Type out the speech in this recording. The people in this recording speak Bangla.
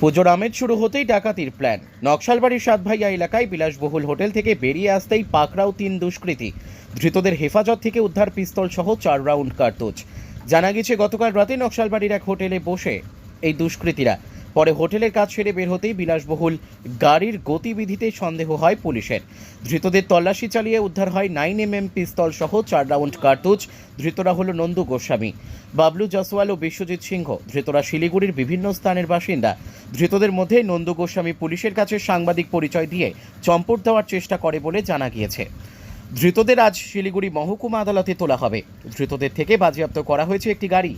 পুজোর আমেজ শুরু হতেই ডাকাতির প্ল্যান নকশালবাড়ির সাতভাইয়া এলাকায় বিলাসবহুল হোটেল থেকে বেরিয়ে আসতেই পাকড়াও তিন দুষ্কৃতী। ধৃতদের হেফাজত থেকে উদ্ধার পিস্তল সহ চার রাউন্ড কার্তুজ। জানা গেছে, গতকাল রাতে নকশালবাড়ির এক হোটেলে বসে এই দুষ্কৃতীরা পরে হোটেলের কাজ সেরে বের হতেই বিলাসবহুল গাড়ির গতিবিধিতে সন্দেহ হয় পুলিশের। ধৃতদের তল্লাশি চালিয়ে উদ্ধার হয় নাইন এম এম পিস্তল সহ চার রাউন্ড কার্তুজ। ধৃতরা হল নন্দু গোস্বামী, বাবলু জসওয়াল ও বিশ্বজিৎ সিংহ। ধৃতরা শিলিগুড়ির বিভিন্ন স্থানের বাসিন্দা। ধৃতদের মধ্যে নন্দু গোস্বামী পুলিশের কাছে সাংবাদিক পরিচয় দিয়ে চম্পট দেওয়ার চেষ্টা করে বলে জানা গিয়েছে। ধৃতদের আজ শিলিগুড়ি মহকুমা আদালতে তোলা হবে। ধৃতদের থেকে বাজেয়াপ্ত করা হয়েছে একটি গাড়ি।